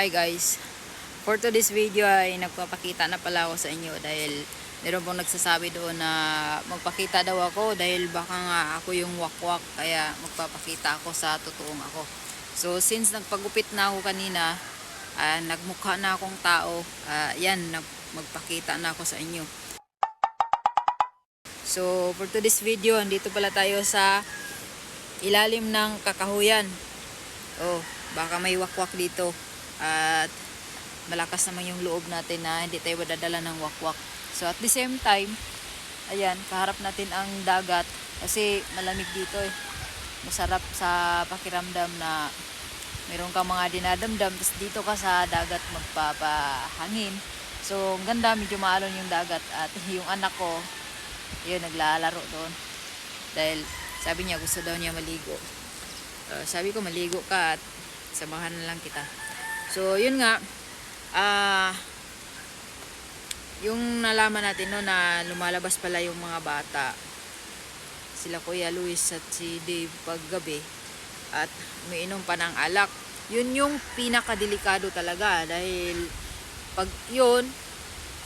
Hi guys, for today's video ay nagpapakita na pala ako sa inyo dahil meron pong nagsasabi doon na magpakita daw ako dahil baka nga ako yung wakwak kaya magpapakita ako sa totoong ako. So since nagpagupit na ako kanina, ah, nagmukha na akong tao, ah, yan, magpakita na ako sa inyo. So for today's video, andito pala tayo sa ilalim ng kakahuyan. Oh, baka may wakwak dito. At malakas naman yung loob natin na hindi tayo madadala ng wakwak. So at the same time, ayan, kaharap natin ang dagat kasi malamig dito eh. Masarap sa pakiramdam na meron kang mga dinadamdam tapos dito ka sa dagat magpapahangin. So ang ganda, medyo maalon yung dagat at yung anak ko, yun, naglalaro doon. Dahil sabi niya gusto daw niya maligo. Uh, sabi ko maligo ka at samahan na lang kita. So, yun nga, ah, yung nalaman natin no na lumalabas pala yung mga bata. Sila Kuya Luis at si Dave paggabi at umiinom pa ng alak. Yun yung pinakadelikado talaga dahil pag yun,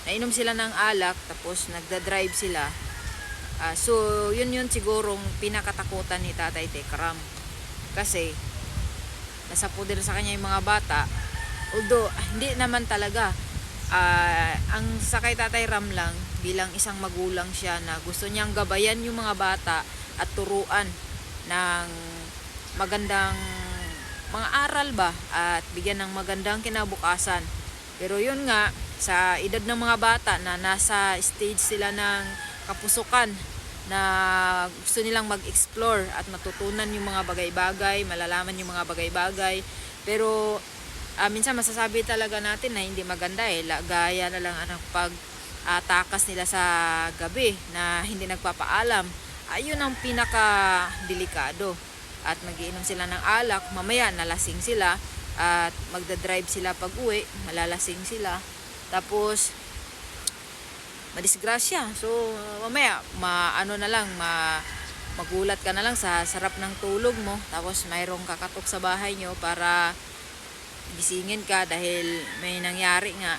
nainom sila ng alak tapos nagda-drive sila. Ah, so, yun yun sigurong pinakatakutan ni Tatay Tekram. Kasi, nasa poder sa kanya yung mga bata. Although, ah, hindi naman talaga. Ah, ang sa kay Tatay Ram lang, bilang isang magulang siya na gusto niyang gabayan yung mga bata at turuan ng magandang mga aral ba at bigyan ng magandang kinabukasan. Pero yun nga, sa edad ng mga bata na nasa stage sila ng kapusukan na gusto nilang mag-explore at matutunan yung mga bagay-bagay, malalaman yung mga bagay-bagay. Pero ah, minsan masasabi talaga natin na hindi maganda eh. Gaya na lang ang pag ah, takas nila sa gabi na hindi nagpapaalam. Ayun ang pinaka delikado. At magiinom sila ng alak, mamaya nalasing sila at magda-drive sila pag uwi, malalasing sila. Tapos madisgrasya. So, mamaya, maano na lang, ma, magulat ka na lang sa sarap ng tulog mo. Tapos, mayroong kakatok sa bahay nyo para gisingin ka dahil may nangyari nga.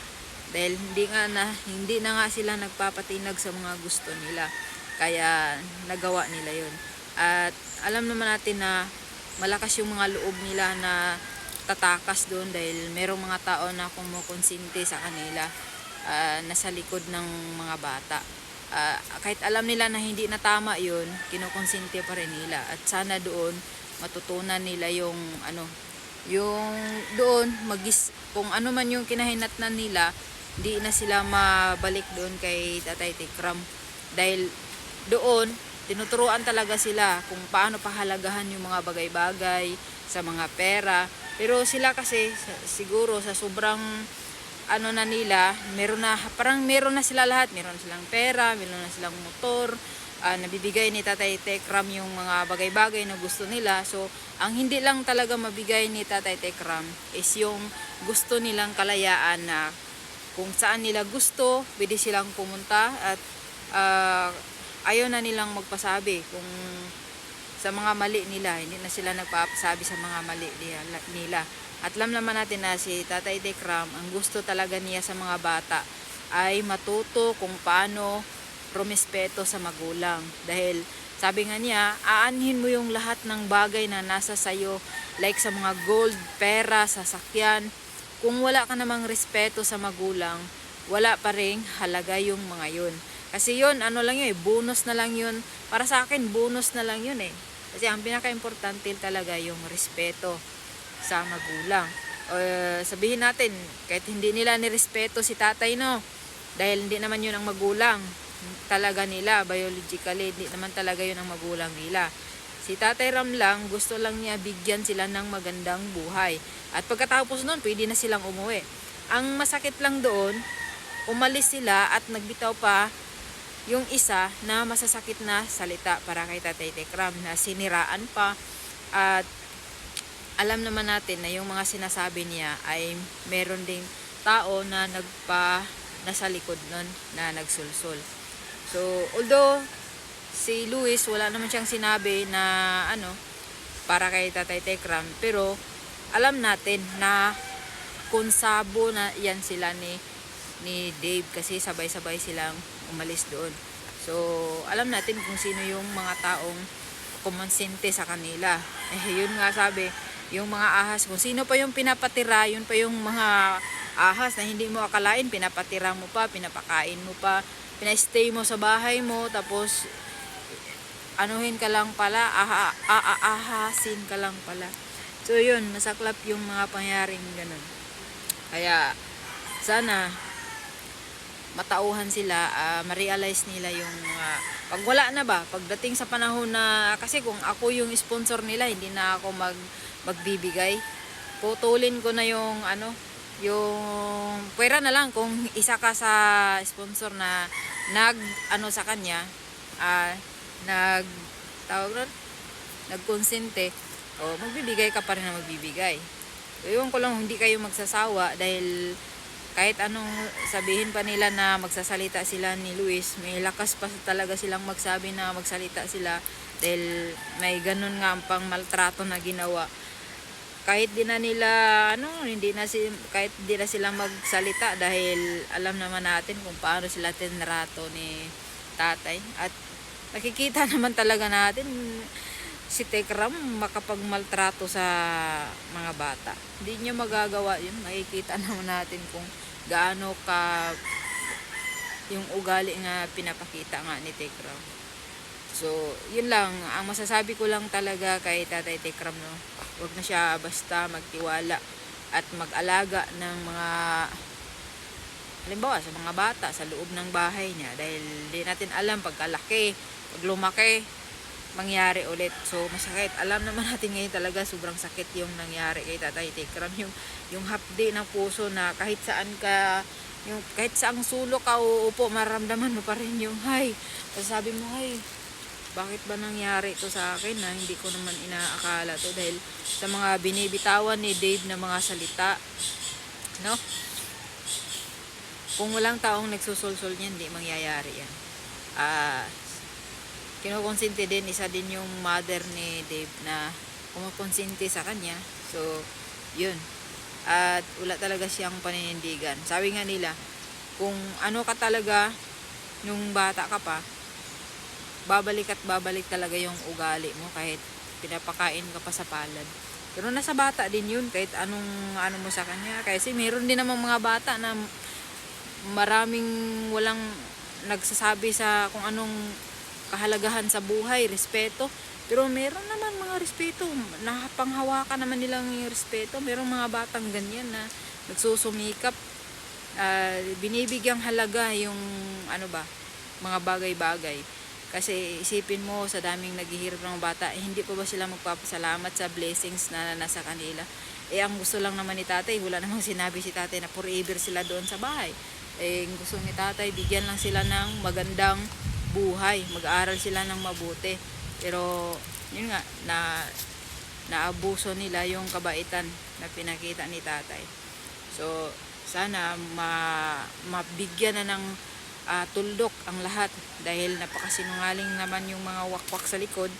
Dahil hindi nga na, hindi na nga sila nagpapatinag sa mga gusto nila. Kaya, nagawa nila yon At, alam naman natin na malakas yung mga loob nila na tatakas doon dahil merong mga tao na kumukonsinte sa kanila ah, nasa likod ng mga bata. Ah, kahit alam nila na hindi na tama yun, kinukonsinte pa rin nila. At sana doon matutunan nila yung ano, yung doon magis kung ano man yung kinahinatnan nila, di na sila mabalik doon kay Tatay Tikram. Dahil doon, tinuturuan talaga sila kung paano pahalagahan yung mga bagay-bagay sa mga pera. Pero sila kasi siguro sa sobrang ano na nila, meron na, parang meron na sila lahat. Meron silang pera, meron na silang motor, ah, nabibigay ni Tatay Tekram yung mga bagay-bagay na gusto nila. So, ang hindi lang talaga mabigay ni Tatay Tekram is yung gusto nilang kalayaan na kung saan nila gusto, pwede silang pumunta at ah, ayaw na nilang magpasabi kung sa mga mali nila, hindi na sila nagpapasabi sa mga mali nila. At alam naman natin na si Tatay Dekram, ang gusto talaga niya sa mga bata ay matuto kung paano rumispeto sa magulang. Dahil sabi nga niya, aanhin mo yung lahat ng bagay na nasa sayo, like sa mga gold, pera, sasakyan. Kung wala ka namang respeto sa magulang, wala pa rin halaga yung mga yun. Kasi yun, ano lang yun, eh, bonus na lang yun. Para sa akin, bonus na lang yun eh. Kasi ang pinaka-importante talaga yung respeto sa magulang. O, sabihin natin, kahit hindi nila nirespeto si tatay, no? Dahil hindi naman yun ang magulang talaga nila, biologically, hindi naman talaga yun ang magulang nila. Si Tatay Ram lang, gusto lang niya bigyan sila ng magandang buhay. At pagkatapos nun, pwede na silang umuwi. Ang masakit lang doon, umalis sila at nagbitaw pa yung isa na masasakit na salita para kay Tatay Tekram na siniraan pa at alam naman natin na yung mga sinasabi niya ay meron ding tao na nagpa nasa likod nun na nagsulsul. So, although si Luis wala naman siyang sinabi na ano para kay Tatay Tekram pero alam natin na konsabo na yan sila ni ni Dave kasi sabay-sabay silang umalis doon. So, alam natin kung sino yung mga taong kumonsente sa kanila. Eh, yun nga sabi, yung mga ahas, kung sino pa yung pinapatira, yun pa yung mga ahas na hindi mo akalain, pinapatira mo pa, pinapakain mo pa, pinastay mo sa bahay mo, tapos anuhin ka lang pala, aha, aha, ahasin ka lang pala. So yun, masaklap yung mga pangyaring ganun. Kaya sana matauhan sila, ah, ma-realize nila yung mga pag wala na ba, pagdating sa panahon na kasi kung ako yung sponsor nila, hindi na ako mag magbibigay. Putulin ko na yung ano, yung pwera na lang kung isa ka sa sponsor na nag ano sa kanya, ah nag tawag ron, nagkonsente, o magbibigay ka pa rin na magbibigay. So, yun ko lang hindi kayo magsasawa dahil kahit anong sabihin pa nila na magsasalita sila ni Luis, may lakas pa talaga silang magsabi na magsalita sila dahil may ganun nga ang pang maltrato na ginawa. Kahit di na nila ano, hindi na si kahit di na sila magsalita dahil alam naman natin kung paano sila tinrato ni tatay at nakikita naman talaga natin si Tekram makapagmaltrato sa mga bata. Hindi niya magagawa yun. Makikita naman natin kung gaano ka yung ugali nga pinapakita nga ni Tekram. So, yun lang. Ang masasabi ko lang talaga kay Tatay Tekram, no, huwag na siya basta magtiwala at mag-alaga ng mga halimbawa sa mga bata sa loob ng bahay niya dahil di natin alam pagkalaki, pag lumaki, mangyari ulit. So, masakit. Alam naman natin ngayon talaga sobrang sakit yung nangyari kay Tatay Tekram. Yung, yung hapdi ng puso na kahit saan ka, yung kahit saang sulok ka uupo, maramdaman mo pa rin yung, hay, sabi mo, hay, bakit ba nangyari ito sa akin na hindi ko naman inaakala to? Dahil sa mga binibitawan ni Dave na mga salita no? Kung walang taong nagsusulsol niyan hindi mangyayari yan. Ah kinukonsinti din isa din yung mother ni Dave na kumukonsinti sa kanya. So yun. At wala talaga siyang paninindigan. Sabi nga nila kung ano ka talaga nung bata ka pa babalik at babalik talaga yung ugali mo kahit pinapakain ka pa sa palad. Pero nasa bata din yun kahit anong ano mo sa kanya. Kasi meron din namang mga bata na maraming walang nagsasabi sa kung anong kahalagahan sa buhay, respeto. Pero meron naman mga respeto, nakapanghawakan naman nilang yung respeto. Meron mga batang ganyan na nagsusumikap, ah, binibigyang halaga yung ano ba, mga bagay-bagay. Kasi isipin mo sa daming naghihirap ng bata, eh, hindi pa ba sila magpapasalamat sa blessings na nasa kanila? Eh ang gusto lang naman ni tatay, wala namang sinabi si tatay na forever sila doon sa bahay. Eh ang gusto ni tatay, bigyan lang sila ng magandang buhay, mag-aaral sila ng mabuti. Pero yun nga, na naabuso nila yung kabaitan na pinakita ni tatay. So, sana ma, mabigyan na ng ah, tuldok ang lahat dahil napakasinungaling naman yung mga wakwak sa likod.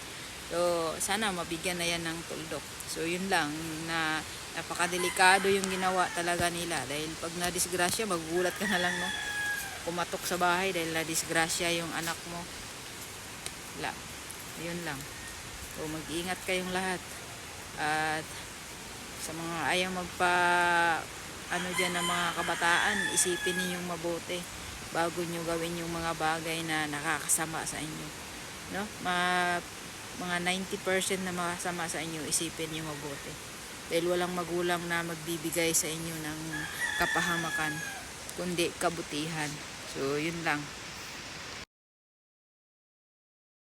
So, sana mabigyan na yan ng tuldok. So, yun lang na napakadelikado yung ginawa talaga nila dahil pag na-disgrasya, magugulat ka na lang, no? Kumatok sa bahay dahil na-disgrasya yung anak mo. Wala. Yun lang. So, mag-iingat kayong lahat. At sa mga ayaw magpa ano dyan ng mga kabataan, isipin ninyong mabuti bago nyo gawin yung mga bagay na nakakasama sa inyo. No? Ma, mga 90% na makasama sa inyo, isipin nyo mabuti. Dahil walang magulang na magbibigay sa inyo ng kapahamakan, kundi kabutihan. So, yun lang.